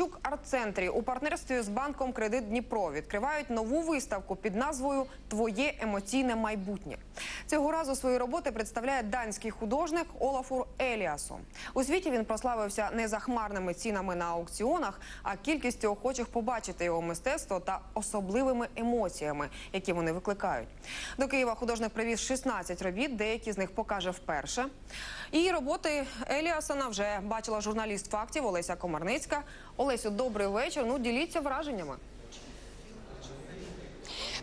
Чук арт-центрі у партнерстві з банком Кредит Дніпро відкривають нову виставку під назвою Твоє емоційне майбутнє. Цього разу свої роботи представляє данський художник Олафур Еліасо. У світі він прославився не захмарними цінами на аукціонах, а кількістю охочих побачити його мистецтво та особливими емоціями, які вони викликають. До Києва художник привіз 16 робіт, деякі з них покаже вперше. І роботи Еліасона вже бачила журналіст фактів Олеся Комарницька. Олесю, добрий вечір. Ну діліться враженнями.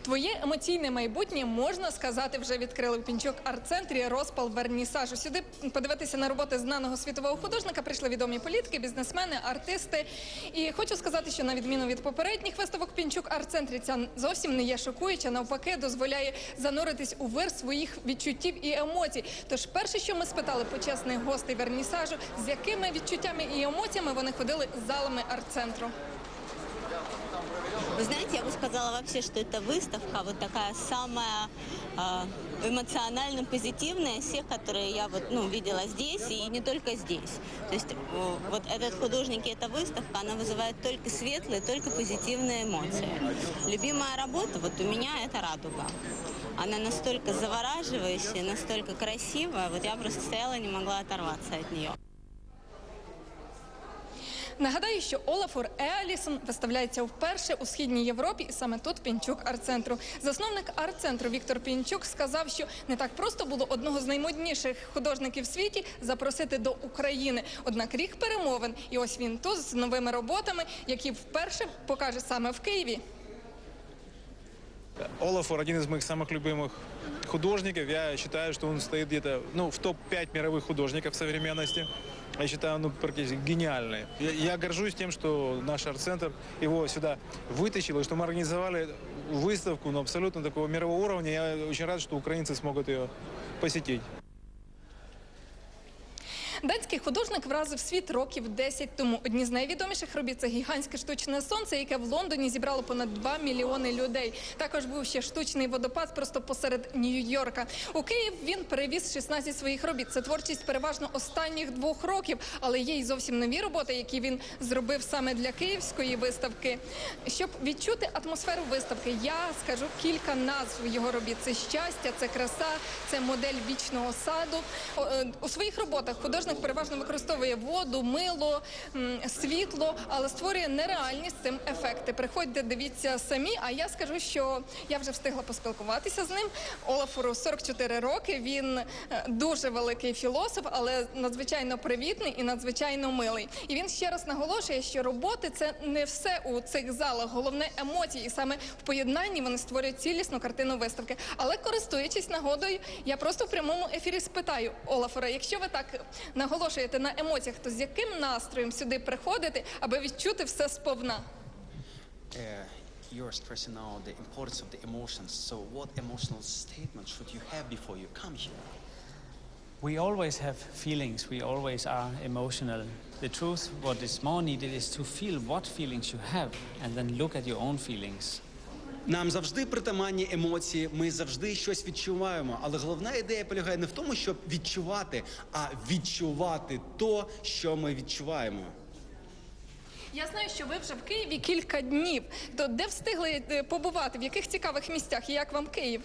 Твоє емоційне майбутнє можна сказати вже відкрили в пінчук арт-центрі розпал вернісажу. Сюди подивитися на роботи знаного світового художника прийшли відомі політики, бізнесмени, артисти. І хочу сказати, що на відміну від попередніх виставок пінчук арт-центрі ця зовсім не є шокуюча. Навпаки, дозволяє зануритись у вир своїх відчуттів і емоцій. Тож, перше, що ми спитали почесних гостей вернісажу, з якими відчуттями і емоціями вони ходили залами арт-центру. Сказала вообще, что эта выставка вот такая самая э, эмоционально позитивная из всех, которые я вот, ну, видела здесь и не только здесь. То есть э, вот этот художник и эта выставка, она вызывает только светлые, только позитивные эмоции. Любимая работа вот у меня это радуга. Она настолько завораживающая, настолько красивая, вот я просто стояла и не могла оторваться от нее. Нагадаю, що Олафур Еалісон виставляється вперше у східній Європі, і саме тут Пінчук арт-центру. Засновник арт-центру Віктор Пінчук сказав, що не так просто було одного з наймодніших художників в світі запросити до України. Однак рік перемовин, і ось він тут з новими роботами, які вперше покаже саме в Києві. Олафор один из моих самых любимых художников. Я считаю, что он стоит где-то ну, в топ-5 мировых художников современности. Я считаю, он ну, практически гениальный. Я, я горжусь тем, что наш арт-центр его сюда вытащил, и что мы организовали выставку ну, абсолютно такого мирового уровня. Я очень рад, что украинцы смогут ее посетить. Датський художник вразив світ років 10 тому. Одні з найвідоміших робіт це гігантське штучне сонце, яке в Лондоні зібрало понад 2 мільйони людей. Також був ще штучний водопад просто посеред Нью-Йорка. У Київ він перевіз 16 своїх робіт. Це творчість переважно останніх двох років, але є й зовсім нові роботи, які він зробив саме для київської виставки. Щоб відчути атмосферу виставки, я скажу кілька назв його робіт. Це щастя, це краса, це модель вічного саду. Е, У своїх роботах художник переважно використовує воду, мило, світло, але створює нереальні з цим ефекти. Приходьте, дивіться самі. А я скажу, що я вже встигла поспілкуватися з ним. Олафору 44 роки. Він е, дуже великий філософ, але надзвичайно привітний і надзвичайно милий. І він ще раз наголошує, що роботи це не все у цих залах. Головне емоції, і саме в поєднанні вони створюють цілісну картину виставки. Але користуючись нагодою, я просто в прямому ефірі спитаю Олафора, якщо ви так наголошуєте на емоціях, то з яким настроєм сюди приходити, аби відчути все сповна? uh, you're stressing now the importance of the emotions. So, what emotional statement should you have before you come here? We always have feelings, we always are emotional. The truth, what is more needed, is to feel what feelings you have and then look at your own feelings. Нам завжди притаманні емоції, ми завжди щось відчуваємо. Але головна ідея полягає не в тому, щоб відчувати, а відчувати то, що ми відчуваємо. Я знаю, що ви вже в Києві кілька днів. То де встигли е, побувати? В яких цікавих місцях? І як вам Київ?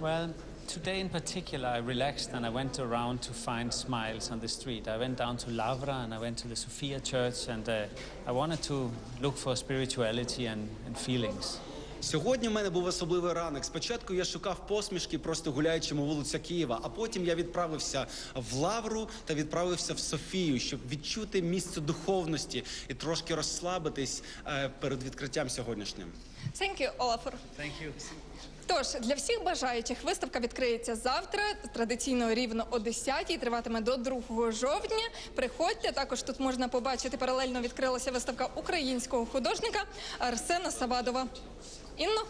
Well, today in particular, I relaxed and I went around to find smiles on the street. I went down to Lavra and I went to the Sophia Church and uh, I wanted to look for spirituality and, and feelings. Сьогодні в мене був особливий ранок. Спочатку я шукав посмішки, просто гуляючи по вулиця Києва, а потім я відправився в Лавру та відправився в Софію, щоб відчути місце духовності і трошки розслабитись е, перед відкриттям сьогоднішнім. Thank you, Олафор. Thank you. Тож для всіх бажаючих виставка відкриється завтра. Традиційно рівно о 10-й, триватиме до 2 жовтня. Приходьте. Також тут можна побачити паралельно відкрилася виставка українського художника Арсена Савадова. Інно.